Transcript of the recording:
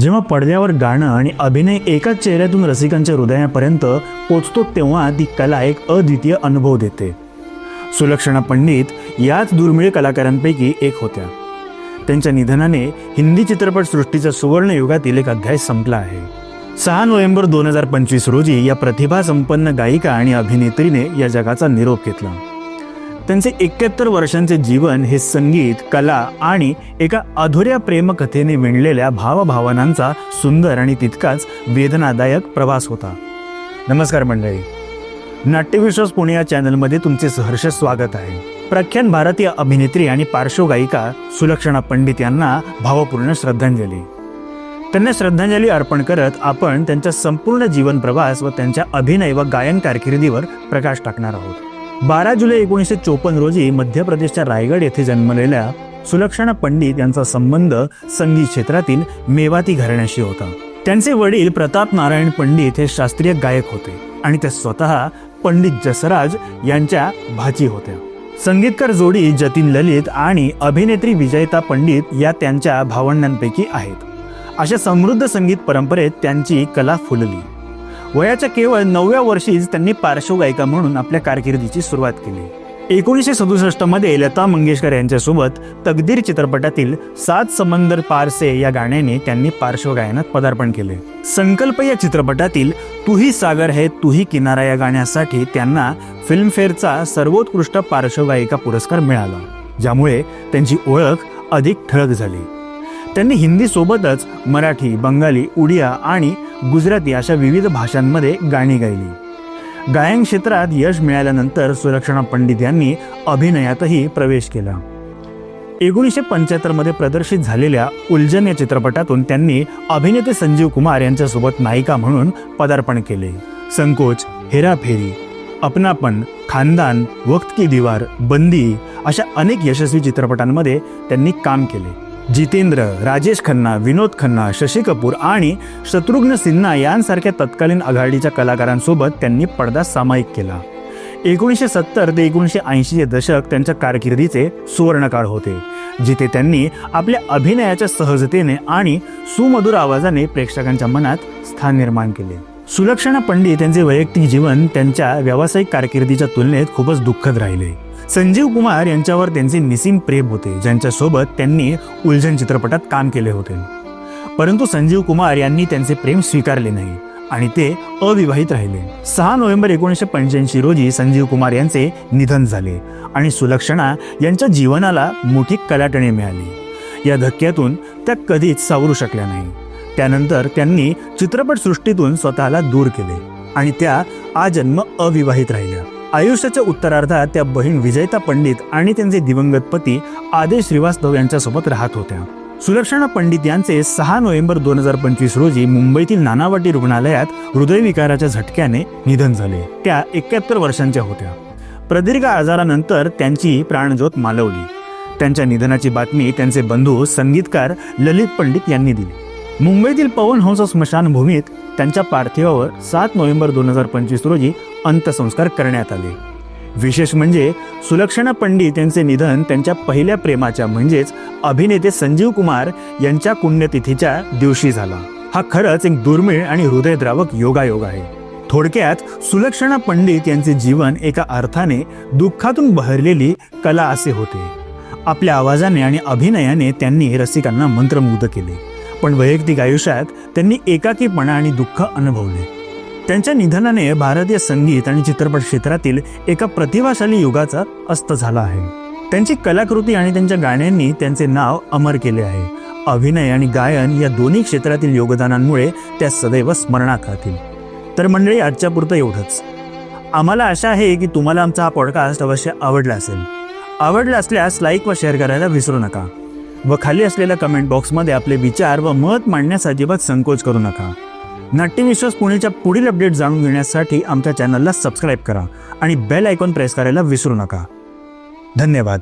जेव्हा पडद्यावर गाणं आणि अभिनय एकाच चेहऱ्यातून रसिकांच्या हृदयापर्यंत पोचतो तेव्हा ती कला एक अद्वितीय अनुभव देते. सुलक्षणा पंडित याच दुर्मिळ कलाकारांपैकी एक होत्या. त्यांच्या निधनाने हिंदी चित्रपटसृष्टीचा सुवर्णयुगातील एक अध्याय संपला आहे. सहा नोव्हेंबर दोन हजार पंचवीस रोजी या प्रतिभासंपन्न गायिका आणि अभिनेत्रीने या जगाचा निरोप घेतला. त्यांचे एकाहत्तर वर्षांचे जीवन हे संगीत कला आणि एका अधुऱ्या प्रेमकथेने विणलेल्या भावभावनांचा सुंदर आणि तितकाच वेदनादायक प्रवास होता. नमस्कार मंडळी. नाट्यविश्वास पुणे या चॅनलमध्ये तुमचे सहर्ष स्वागत आहे. प्रख्यात भारतीय अभिनेत्री आणि पार्श्वगायिका सुलक्षणा पंडित यांना भावपूर्ण श्रद्धांजली. त्यांना श्रद्धांजली अर्पण करत आपण त्यांच्या संपूर्ण जीवन प्रवास व त्यांच्या अभिनय व गायन कारकिर्दीवर प्रकाश टाकणार आहोत. बारा जुलै एकोणीसशे चोपन्न रोजी मध्य प्रदेशच्या रायगड येथे जन्मलेल्या सुलक्षणा पंडित यांचा संबंध संगीत क्षेत्रातील मेवाती घराण्याशी होता. त्यांचे वडील प्रताप नारायण पंडित हे शास्त्रीय गायक होते आणि ते स्वतः पंडित जसराज यांच्या भाची होत्या. संगीतकार जोडी जतीन ललित आणि अभिनेत्री विजयता पंडित या त्यांच्या भावंडांपैकी आहेत. अशा समृद्ध संगीत परंपरेत त्यांची कला फुलली. वयाच्या केवळ नवव्या वर्षीच त्यांनी पार्श्वगायिका म्हणून आपल्या कारकिर्दीची सुरुवात केली. एकोणीसशे सदुसष्टमध्ये लता मंगेशकर यांच्यासोबत तकदीर चित्रपटातील सात समंदर पारसे या गाण्याने त्यांनी पार्श्वगायनात पदार्पण केले. संकल्प या चित्रपटातील तुही सागर है तुही किनारा या गाण्यासाठी त्यांना फिल्मफेअरचा सर्वोत्कृष्ट पार्श्वगायिका पुरस्कार मिळाला ज्यामुळे त्यांची ओळख अधिक ठळक झाली. त्यांनी हिंदी सोबतच मराठी बंगाली उडिया आणि गुजराती अशा विविध भाषांमध्ये गाणी गायली. गायन क्षेत्रात यश मिळाल्यानंतर सुलक्षणा पंडित यांनी अभिनयातही प्रवेश केला. एकोणीसशे पंच्याहत्तरमध्ये प्रदर्शित झालेल्या उलजन या चित्रपटातून त्यांनी अभिनेते संजीव कुमार यांच्यासोबत नायिका म्हणून पदार्पण केले. संकोच हेराफेरी अपनापन खानदान वक्त की दिवार बंदी अशा अनेक यशस्वी चित्रपटांमध्ये त्यांनी काम केले. जितेंद्र राजेश खन्ना विनोद खन्ना शशी कपूर आणि शत्रुघ्न सिन्हा यांसारख्या तत्कालीन आघाडीच्या कलाकारांसोबत त्यांनी पडदा सामायिक केला. एकोणीसशे सत्तर ते एकोणीसशे ऐंशीचे दशक त्यांच्या कारकिर्दीचे सुवर्णकाळ होते जिथे त्यांनी आपल्या अभिनयाच्या सहजतेने आणि सुमधुर आवाजाने प्रेक्षकांच्या मनात स्थान निर्माण केले. सुलक्षणा पंडित यांचे वैयक्तिक जीवन त्यांच्या व्यावसायिक कारकिर्दीच्या तुलनेत खूपच दुःखद राहिले. संजीव कुमार यांच्यावर त्यांचे निसीम प्रेम होते ज्यांच्यासोबत त्यांनी उलझन चित्रपटात काम केले होते. परंतु संजीव कुमार यांनी त्यांचे प्रेम स्वीकारले नाही आणि ते अविवाहित राहिले. सहा नोव्हेंबर एकोणीसशे पंच्याऐंशी रोजी संजीव कुमार यांचे निधन झाले आणि सुलक्षणा यांच्या जीवनाला मोठी कलाटणी मिळाली. या धक्क्यातून त्या कधीच सावरू शकल्या नाही. त्यानंतर त्यांनी चित्रपटसृष्टीतून स्वतःला दूर केले आणि त्या आजन्म अविवाहित राहिल्या. आयुष्याच्या उत्तरार्धात त्या बहीण विजयता पंडित आणि त्यांचे दिवंगत पती आदेश श्रीवास्तव यांच्यासोबत राहत होत्या. सुलक्षणा पंडित यांचे सहा नोव्हेंबर दोन हजार पंचवीस रोजी मुंबईतील नानावाटी रुग्णालयात हृदयविकाराच्या झटक्याने निधन झाले. त्या एक्क्याहत्तर वर्षांच्या होत्या. प्रदीर्घ आजारानंतर त्यांची प्राणज्योत मालवली. त्यांच्या निधनाची बातमी त्यांचे बंधू संगीतकार ललित पंडित यांनी दिली. मुंबईतील पवन हंस स्मशानभूमीत त्यांच्या पार्थिवावर सात नोव्हेंबर दोन हजार पंचवीस रोजी अंत्यसंस्कार करण्यात आले. विशेष म्हणजे सुलक्षणा पंडित यांचे निधन त्यांच्या पहिल्या प्रेमाच्या म्हणजेच अभिनेते संजीव कुमार यांच्या पुण्यतिथीच्या दिवशी झाला. हा खरंच एक दुर्मिळ आणि हृदयद्रावक योगायोग आहे. थोडक्यात सुलक्षणा पंडित यांचे जीवन एका अर्थाने दुःखातून बहरलेली कला असे होते. आपल्या आवाजाने आणि अभिनयाने त्यांनी रसिकांना मंत्रमुग्ध केले. पण वैयक्तिक आयुष्यात त्यांनी एकाकीपणा आणि दुःख अनुभवले. त्यांच्या निधनाने भारतीय संगीत आणि चित्रपट क्षेत्रातील एका प्रतिभाशाली युगाचा अस्त झाला आहे. त्यांची कलाकृती आणि त्यांच्या गाण्यांनी त्यांचे नाव अमर केले आहे. अभिनय आणि गायन या दोन्ही क्षेत्रातील योगदानांमुळे त्या सदैव स्मरणात राहतील तर मंडळी आजच्या पुरतं एवढंच. आम्हाला आशा आहे की तुम्हाला आमचा हा पॉडकास्ट अवश्य आवडला असेल. आवडला असल्यास लाईक व शेअर करायला विसरू नका. व खाली असलेल्या कमेंट बॉक्समध्ये आपले विचार व मत मांडण्यास अजिबात संकोच करू नका. नाट्यविश्वास पुणेच्या पुढील अपडेट जाणून घेण्यासाठी आमच्या चॅनलला सबस्क्राईब करा आणि बेल आयकॉन प्रेस करायला विसरू नका. धन्यवाद.